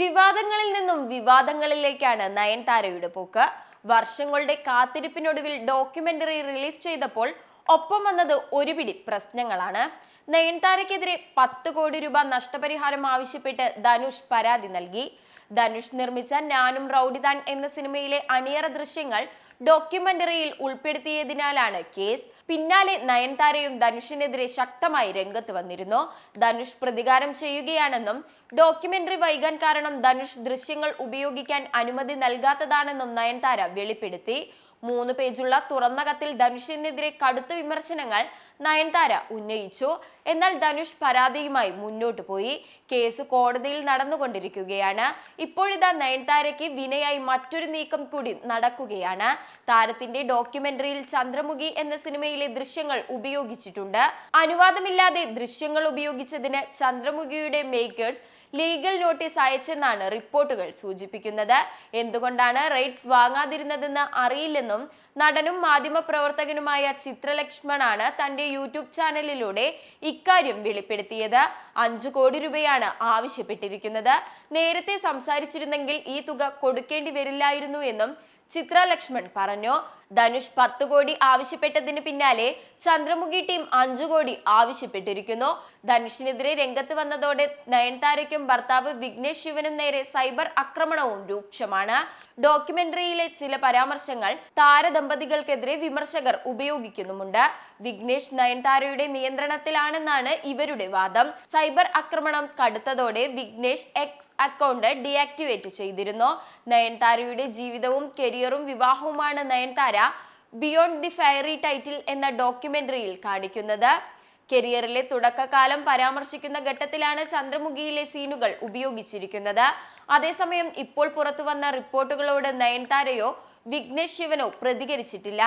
വിവാദങ്ങളിൽ നിന്നും വിവാദങ്ങളിലേക്കാണ് നയൻതാരയുടെ പോക്ക്. വർഷങ്ങളുടെ കാത്തിരിപ്പിനൊടുവിൽ ഡോക്യുമെന്ററി റിലീസ് ചെയ്തപ്പോൾ ഒപ്പം വന്നത് ഒരുപിടി പ്രശ്നങ്ങളാണ്. നയൻതാരയ്ക്കെതിരെ പത്ത് കോടി രൂപ നഷ്ടപരിഹാരം ആവശ്യപ്പെട്ട് ധനുഷ് പരാതി നൽകി. ധനുഷ് നിർമ്മിച്ച ഞാനും റൌഡിദാൻ എന്ന സിനിമയിലെ അണിയറ ദൃശ്യങ്ങൾ ഡോക്യുമെന്ററിയിൽ ഉൾപ്പെടുത്തിയതിനാലാണ് കേസ്. പിന്നാലെ നയൻതാരയും ധനുഷിനെതിരെ ശക്തമായി രംഗത്ത് വന്നിരുന്നു. ധനുഷ് പ്രതികാരം ചെയ്യുകയാണെന്നും ഡോക്യുമെന്ററി വൈകാൻ കാരണം ധനുഷ് ദൃശ്യങ്ങൾ ഉപയോഗിക്കാൻ അനുമതി നൽകാത്തതാണെന്നും നയൻതാര വെളിപ്പെടുത്തി. മൂന്ന് പേജുള്ള തുറന്ന കത്തിൽ ധനുഷിനെതിരെ കടുത്ത വിമർശനങ്ങൾ നയൻതാര ഉന്നയിച്ചു. എന്നാൽ ധനുഷ് പരാതിയുമായി മുന്നോട്ട് പോയി. കേസ് കോടതിയിൽ നടന്നുകൊണ്ടിരിക്കുകയാണ്. ഇപ്പോഴിതാ നയൻതാരയ്ക്ക് വിനയായി മറ്റൊരു നീക്കം കൂടി നടക്കുകയാണ്. താരത്തിന്റെ ഡോക്യുമെന്ററിയിൽ ചന്ദ്രമുഖി എന്ന സിനിമയിലെ ദൃശ്യങ്ങൾ ഉപയോഗിച്ചിട്ടുണ്ട്. അനുവാദമില്ലാതെ ദൃശ്യങ്ങൾ ഉപയോഗിച്ചതിന് ചന്ദ്രമുഖിയുടെ മേക്കേഴ്സ് ലീഗൽ നോട്ടീസ് അയച്ചെന്നാണ് റിപ്പോർട്ടുകൾ സൂചിപ്പിക്കുന്നത്. എന്തുകൊണ്ടാണ് റൈറ്റ്സ് വാങ്ങാതിരുന്നതെന്ന് അറിയില്ലെന്നും നടനും മാധ്യമപ്രവർത്തകനുമായ ചിത്രലക്ഷ്മണാണ് തന്റെ യൂട്യൂബ് ചാനലിലൂടെ ഇക്കാര്യം വെളിപ്പെടുത്തിയത്. അഞ്ചു കോടി രൂപയാണ് ആവശ്യപ്പെട്ടിരിക്കുന്നത്. നേരത്തെ സംസാരിച്ചിരുന്നെങ്കിൽ ഈ തുക കൊടുക്കേണ്ടി വരില്ലായിരുന്നു എന്നും ചിത്രലക്ഷ്മൺ പറഞ്ഞു. ധനുഷ് പത്ത് കോടി ആവശ്യപ്പെട്ടതിന് പിന്നാലെ ചന്ദ്രമുഖി ടീം അഞ്ചു കോടി ആവശ്യപ്പെട്ടിരിക്കുന്നു. ധനുഷിനെതിരെ രംഗത്ത് വന്നതോടെ നയൻതാരയ്ക്കും ഭർത്താവ് വിഘ്നേഷ് ശിവനും നേരെ സൈബർ ആക്രമണവും രൂക്ഷമാണ്. ഡോക്യുമെന്ററിയിലെ ചില പരാമർശങ്ങൾ താരദമ്പതികൾക്കെതിരെ വിമർശകർ ഉപയോഗിക്കുന്നുമുണ്ട്. വിഘ്നേഷ് നയൻതാരയുടെ നിയന്ത്രണത്തിലാണെന്നാണ് ഇവരുടെ വാദം. സൈബർ ആക്രമണം കടുത്തതോടെ വിഘ്നേഷ് എക്സ് അക്കൗണ്ട് ഡിയാക്ടിവേറ്റ് ചെയ്തിരുന്നു. നയൻതാരയുടെ ജീവിതവും കരിയറും വിവാഹവുമാണ് Nayanthara beyond the fiery title എന്ന ഡോക്യുമെന്ററിയിൽ കാണിക്കുന്നത്. കരിയറിലെ തുടക്കകാലം പരാമർശിക്കുന്ന ഘട്ടത്തിലാണ് ചന്ദ്രമുഖിയിലെ സീനുകൾ ഉപയോഗിച്ചിരിക്കുന്നത്. അതേസമയം ഇപ്പോൾ പുറത്തു വന്ന റിപ്പോർട്ടുകളോട് നയൻതാരയോ വിഘ്നേഷ് ശിവനോ പ്രതികരിച്ചിട്ടില്ല.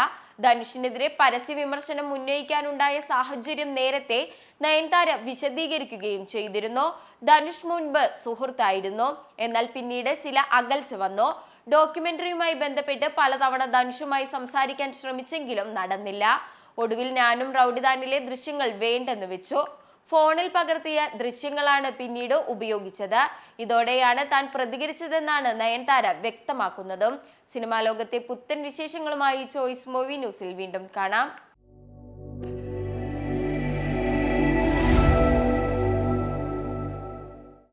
ധനുഷിനെതിരെ പരസ്യ വിമർശനം ഉന്നയിക്കാനുണ്ടായ സാഹചര്യം നേരത്തെ നയൻതാര വിശദീകരിക്കുകയും ചെയ്തിരുന്നു. ധനുഷ് മുൻപ് സുഹൃത്തായിരുന്നു. എന്നാൽ പിന്നീട് ചില അകൽച്ച വന്നു. ഡോക്യുമെന്ററിയുമായി ബന്ധപ്പെട്ട് പലതവണ ധനുഷുമായി സംസാരിക്കാൻ ശ്രമിച്ചെങ്കിലും നടന്നില്ല. ഒടുവിൽ ഞാനും റൌഡിദാനിലെ ദൃശ്യങ്ങൾ വേണ്ടെന്ന് വെച്ചു. ഫോണിൽ പകർത്തിയ ദൃശ്യങ്ങളാണ് പിന്നീട് ഉപയോഗിച്ചത്. ഇതോടെയാണ് താൻ പ്രതികരിച്ചതെന്നാണ് നയൻതാര വ്യക്തമാക്കുന്നതും. സിനിമാ ലോകത്തെ പുത്തൻ വിശേഷങ്ങളുമായി ചോയ്സ് മൂവി ന്യൂസിൽ വീണ്ടും കാണാം.